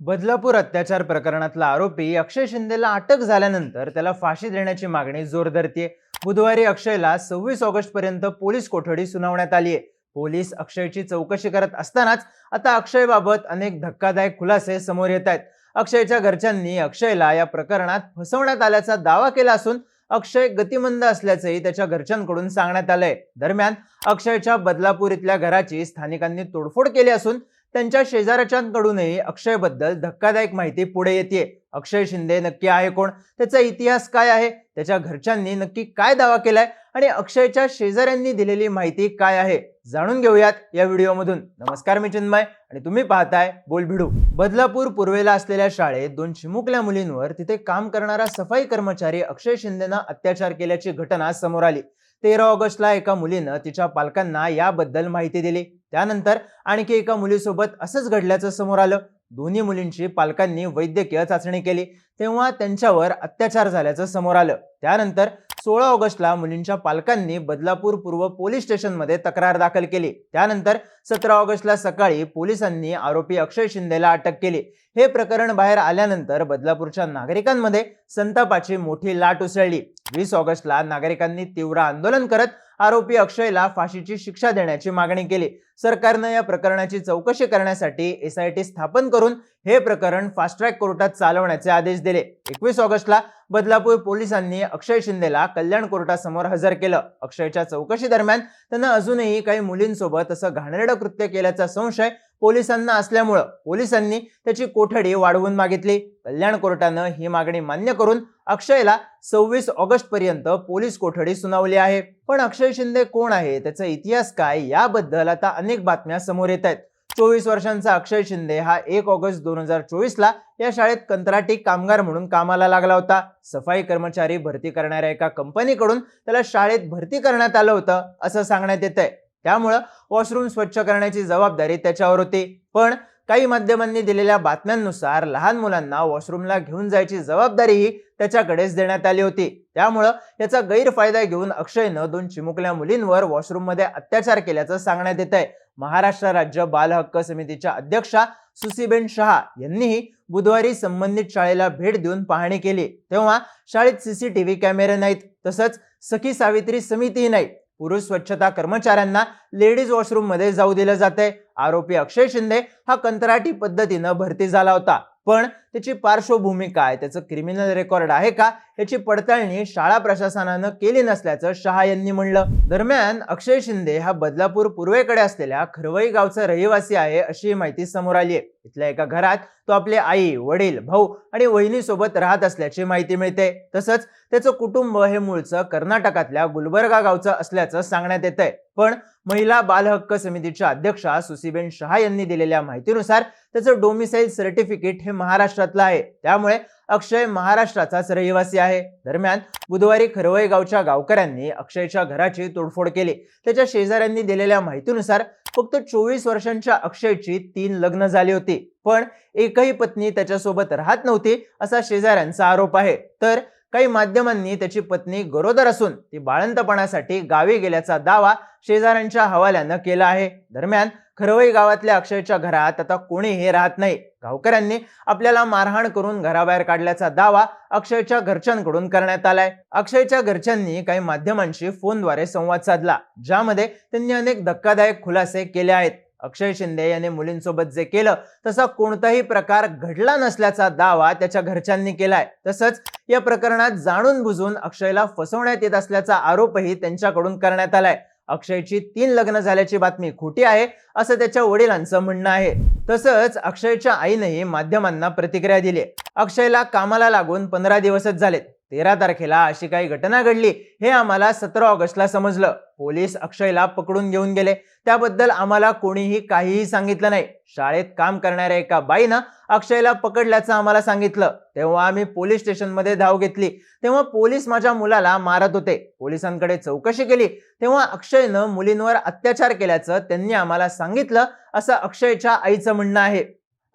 बदलापूर अत्याचार प्रकरणातला आरोपी अक्षय शिंदेला अटक झाल्यानंतर त्याला फाशी देण्याची मागणी जोर धरतीये. बुधवारी अक्षयला सव्वीस ऑगस्ट पर्यंत पोलीस कोठडी सुनावण्यात आली आहे. पोलीस अक्षयची चौकशी करत असतानाच आता अक्षयबाबत अनेक धक्कादायक खुलासे समोर येत आहेत. अक्षयच्या घरच्यांनी अक्षयला या प्रकरणात फसवण्यात आल्याचा दावा केला असून अक्षय गतिमंद असल्याचंही त्याच्या घरच्यांकडून सांगण्यात आलंय. दरम्यान अक्षयच्या बदलापूर इथल्या घराची स्थानिकांनी तोडफोड केली असून त्यांच्या शेजाऱ्याच्यांकडूनही अक्षयबद्दल धक्कादायक माहिती पुढे येते अक्षय शिंदे नक्की आहे कोण? त्याचा इतिहास काय आहे? त्याच्या घरच्यांनी नक्की काय दावा केलाय? आणि अक्षयच्या शेजाऱ्यांनी दिलेली माहिती काय आहे? जाणून घेऊयात या व्हिडिओमधून. नमस्कार मी चिन्मय आणि तुम्ही पाहताय बोल भिडू बदलापूर पूर्वेला असलेल्या शाळेत दोन चिमुकल्या मुलींवर तिथे काम करणारा सफाई कर्मचारी अक्षय शिंदेनं अत्याचार केल्याची घटना समोर आली. तेरा ऑगस्टला एका मुलीनं तिच्या पालकांना याबद्दल माहिती दिली. त्यानंतर आणखी एका मुलीसोबत असंच घडल्याचं समोर आलं. दोन्ही मुलींची पालकांनी वैद्यकीय चाचणी केली. तेव्हा त्यांच्यावर अत्याचार झाल्याचं समोर आलं. त्यानंतर सोळा ऑगस्टला मुलींच्या पालकांनी बदलापूर पूर्व पोलीस स्टेशनमध्ये तक्रार दाखल केली. त्यानंतर सतरा ऑगस्टला सकाळी पोलिसांनी आरोपी अक्षय शिंदेला अटक केली. हे प्रकरण बाहेर आल्यानंतर बदलापूरच्या नागरिकांमध्ये संतापाची मोठी लाट उसळली. वीस ऑगस्टला नागरिकांनी तीव्र आंदोलन करत आरोपी अक्षयला फाशीची शिक्षा देण्याची मागणी केली. सरकारनं या प्रकरणाची चौकशी करण्यासाठी एस आय टी स्थापन करून हे प्रकरण फास्ट ट्रॅक कोर्टात चालवण्याचे आदेश दिले. एकवीस ऑगस्टला बदलापूर पोलिसांनी अक्षय शिंदेला कल्याण कोर्टासमोर हजर केलं. अक्षयच्या चौकशी दरम्यान त्यानं अजूनही काही मुलींसोबत असं घाणेरडं कृत्य केल्याचा संशय पोलिसांना असल्यामुळं पोलिसांनी त्याची कोठडी वाढवून मागितली. कल्याण कोर्टानं ही मागणी मान्य करून अक्षयला सव्वीस ऑगस्ट पर्यंत पोलीस कोठडी सुनावली आहे. पण अक्षय शिंदे कोण आहे? त्याचा इतिहास काय? याबद्दल आता अनेक बातम्या समोर येत आहेत. चोवीस वर्षांचा अक्षय शिंदे हा एक ऑगस्ट दोन हजार चोवीसला या शाळेत कंत्राटी कामगार म्हणून कामाला लागला होता. सफाई कर्मचारी भरती करणाऱ्या एका कंपनीकडून त्याला शाळेत भरती करण्यात आलं होतं असं सांगण्यात येत आहे त्यामुळं वॉशरूम स्वच्छ करण्याची जबाबदारी त्याच्यावर होती. पण काही माध्यमांनी दिलेल्या बातम्यांनुसार लहान मुलांना वॉशरूमला घेऊन जायची जबाबदारीही त्याच्याकडेच देण्यात आली होती. त्यामुळं याचा गैरफायदा घेऊन अक्षयनं दोन चिमुकल्या मुलींवर वॉशरूममध्ये अत्याचार केल्याचं सांगण्यात येत आहे महाराष्ट्र राज्य बाल हक्क समितीच्या अध्यक्षा सुसीबेन शहा यांनीही बुधवारी संबंधित शाळेला भेट देऊन पाहणी केली. तेव्हा शाळेत सीसीटीव्ही कॅमेरे नाहीत तसंच सखी सावित्री समितीही नाही पुरुष स्वच्छता कर्मचाऱ्यांना लेडीज वॉशरूममध्ये जाऊ दिलं जाते आरोपी अक्षय शिंदे हा कंत्राटी पद्धतीनं भरती झाला होता. पण त्याची पार्श्वभूमी काय? त्याचं क्रिमिनल रेकॉर्ड आहे का? याची पडताळणी शाळा प्रशासनानं केली नसल्याचं शहा यांनी म्हणलं. दरम्यान अक्षय शिंदे हा बदलापूर पूर्वेकडे असलेल्या खरवई गावचा रहिवासी आहे अशी माहिती समोर आली आहे इथल्या एका घरात तो आपले आई वडील भाऊ आणि वहिनीसोबत राहत असल्याची माहिती मिळते. तसंच त्याचं कुटुंब हे मूळचं कर्नाटकातल्या गुलबर्गा गावचं असल्याचं सांगण्यात येत आहे पण महिला बाल हक्क समितीच्या अध्यक्षा सुसीबेन शहा यांनी दिलेल्या माहितीनुसार त्याचं डोमिसाईल सर्टिफिकेट हे महाराष्ट्रातलं आहे. त्यामुळे अक्षय महाराष्ट्राचाच रहिवासी आहे. दरम्यान बुधवारी खरवई गावच्या गावकऱ्यांनी अक्षयच्या घराची तोडफोड केली. त्याच्या शेजाऱ्यांनी दिलेल्या माहितीनुसार फक्त चोवीस वर्षांच्या अक्षयची तीन लग्न झाली होती. पण एकही पत्नी त्याच्यासोबत राहत नव्हती असा शेजाऱ्यांचा आरोप आहे. तर काही माध्यमांनी त्याची पत्नी गरोदर असून ती बाळंतपणासाठी गावी गेल्याचा दावा शेजाऱ्यांच्या हवाल्यानं केला आहे. दरम्यान खरवई गावातल्या अक्षयच्या घरात आता कोणीही राहत नाही. गावकऱ्यांनी आपल्याला मारहाण करून घराबाहेर काढल्याचा दावा अक्षयच्या घरच्यांकडून करण्यात आलाय. अक्षयच्या घरच्यांनी काही माध्यमांशी फोनद्वारे संवाद साधला ज्यामध्ये त्यांनी अनेक धक्कादायक खुलासे केले आहेत. अक्षय शिंदे याने मुलींसोबत जे केलं तसा कोणताही प्रकार घडला नसल्याचा दावा त्याच्या घरच्यांनी केलाय. तसंच या प्रकरणात जाणून बुजून अक्षयला फसवण्यात येत असल्याचा आरोपही त्यांच्याकडून करण्यात आलाय. अक्षयची तीन लग्न झाल्याची बातमी खोटी आहे असं त्याच्या वडिलांचं म्हणणं आहे. तसंच अक्षयच्या आईनेही माध्यमांना प्रतिक्रिया दिली अक्षयला कामाला लागून पंधरा दिवसच झालेत. तेरा तारखेला अशी काही घटना घडली हे आम्हाला सतरा ऑगस्टला समजलं. पोलीस अक्षयला पकडून घेऊन गेले. त्याबद्दल आम्हाला कोणीही काहीही सांगितलं नाही. शाळेत काम करणाऱ्या एका बाईनं अक्षयला पकडल्याचं आम्हाला सांगितलं. तेव्हा आम्ही पोलीस स्टेशनमध्ये धाव घेतली. तेव्हा पोलीस माझ्या मुलाला मारत होते. पोलिसांकडे चौकशी केली. तेव्हा अक्षयनं मुलींवर अत्याचार केल्याचं त्यांनी आम्हाला सांगितलं असं अक्षयच्या आईचं म्हणणं आहे.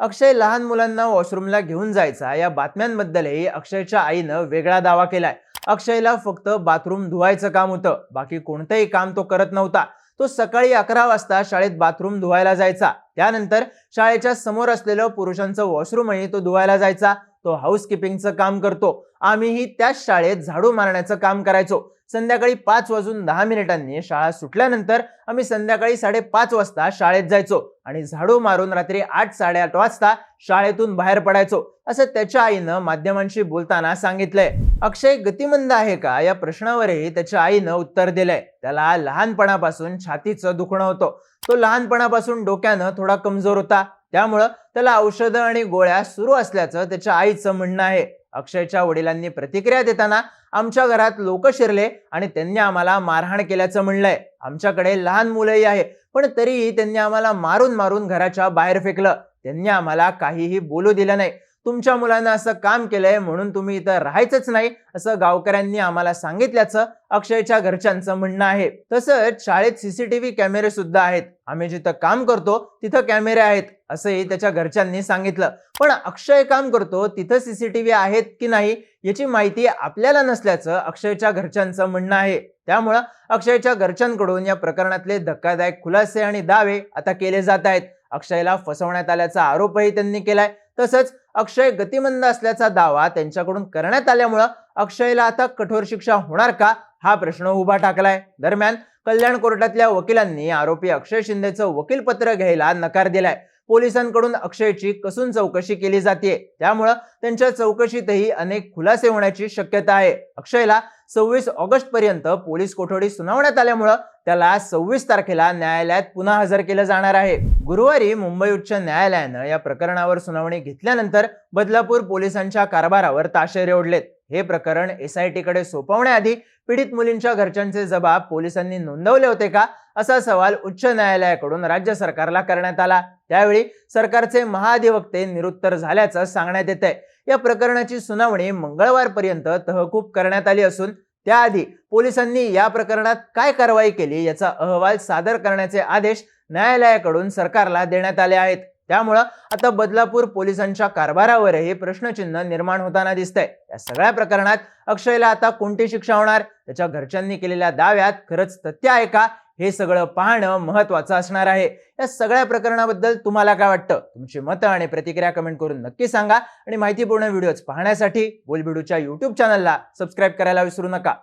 अक्षय लहान मुलांना वॉशरूमला घेऊन जायचा. या बातम्यांबद्दलही अक्षयच्या आईनं वेगळा दावा केलाय. अक्षयला फक्त बाथरूम धुवायचं काम होतं. बाकी कोणतंही काम तो करत नव्हता. तो सकाळी अकरा वाजता शाळेत बाथरूम धुवायला जायचा. त्यानंतर शाळेच्या समोर असलेलं पुरुषांचं वॉशरूमही तो धुवायला जायचा. तो हाऊसकीपिंगचं काम करतो. आम्हीही त्याच शाळेत झाडू मारण्याचं काम करायचो. संध्याकाळी पाच वाजून दहा मिनिटांनी शाळा सुटल्यानंतर आम्ही संध्याकाळी साडेपाच वाजता शाळेत जायचो आणि झाडू मारून रात्री आठ साडेआठ वाजता शाळेतून बाहेर पडायचो असं त्याच्या आईनं माध्यमांशी बोलताना सांगितलंय. अक्षय गतिमंद आहे का? या प्रश्नावरही त्याच्या आईनं उत्तर दिलंय. त्याला लहानपणापासून छातीचं दुखणं होतं. तो लहानपणापासून डोक्यानं थोडा कमजोर होता. त्यामुळं त्याला औषधं आणि गोळ्या सुरू असल्याचं त्याच्या आईचं म्हणणं आहे. अक्षयच्या वडिलांनी प्रतिक्रिया देताना आमच्या घरात लोक शिरले आणि त्यांनी आम्हाला मारहाण केल्याचं म्हणलंय. आमच्याकडे लहान मुलंही आहे पण तरीही त्यांनी आम्हाला मारून मारून घराच्या बाहेर फेकलं. त्यांनी आम्हाला काहीही बोलू दिलं नाही. तुमच्या मुलानं असं काम केलंय म्हणून तुम्ही इथं राहायचंच नाही असं गावकऱ्यांनी आम्हाला सांगितल्याचं अक्षयच्या घरच्यांचं म्हणणं आहे. तसंच शाळेत सीसीटीव्ही कॅमेरे सुद्धा आहेत. आम्ही जिथं काम करतो तिथं कॅमेरे आहेत असंही त्याच्या घरच्यांनी सांगितलं. पण अक्षय काम करतो तिथं सीसीटीव्ही आहेत की नाही याची माहिती आपल्याला नसल्याचं अक्षयच्या घरच्यांचं म्हणणं आहे. त्यामुळं अक्षयच्या घरच्यांकडून या प्रकरणातले धक्कादायक खुलासे आणि दावे आता केले जात आहेत. अक्षयला फसवण्यात आल्याचा आरोपही त्यांनी केलाय. तसंच अक्षय गतिमंद असल्याचा दावा त्यांच्याकडून करण्यात आल्यामुळं अक्षयला आता कठोर शिक्षा होणार का हा प्रश्न उभा टाकलाय. दरम्यान कल्याण कोर्टातल्या वकिलांनी आरोपी अक्षय शिंदेचं वकीलपत्र घ्यायला नकार दिलाय. पोलिसांकडून अक्षयची कसून चौकशी केली जाते? त्यामुळं त्यांच्या चौकशीतही अनेक खुलासे होण्याची शक्यता आहे. अक्षयला सव्वीस ऑगस्ट पर्यंत पोलीस कोठडी सुनावण्यात आल्यामुळं त्याला सव्वीस तारखेला न्यायालयात पुन्हा हजर केलं जाणार आहे. गुरुवारी मुंबई उच्च न्यायालयानं या प्रकरणावर सुनावणी घेतल्यानंतर बदलापूर पोलिसांच्या कारभारावर ताशेरे ओढलेत. हे प्रकरण एसआयटीकडे सोपवण्याआधी पीडित मुलींच्या घरच्यांचे जबाब पोलिसांनी नोंदवले होते का? असा सवाल उच्च न्यायालयाकडून राज्य सरकारला करण्यात आला. त्यावेळी सरकारचे महाधिवक्ते निरुत्तर झाल्याचं सांगण्यात येत आहे या प्रकरणाची सुनावणी मंगळवारपर्यंत तहकूब करण्यात आली असून त्याआधी पोलिसांनी या प्रकरणात काय कारवाई केली याचा अहवाल सादर करण्याचे आदेश न्यायालयाकडून सरकारला देण्यात आले आहेत. त्यामुळं आता बदलापूर पोलिसांच्या कारभारावरही प्रश्नचिन्ह निर्माण होताना दिसतंय. या सगळ्या प्रकरणात अक्षयला आता कोणती शिक्षा होणार? त्याच्या घरच्यांनी केलेल्या दाव्यात खरंच तथ्य आहे का? हे सगळं पाहणं महत्वाचं असणार आहे. या सगळ्या प्रकरणाबद्दल तुम्हाला काय वाटतं? तुमची मतं आणि प्रतिक्रिया कमेंट करून नक्की सांगा. आणि माहितीपूर्ण व्हिडिओज पाहण्यासाठी बोलबिडूच्या युट्यूब चॅनलला सबस्क्राईब करायला विसरू नका.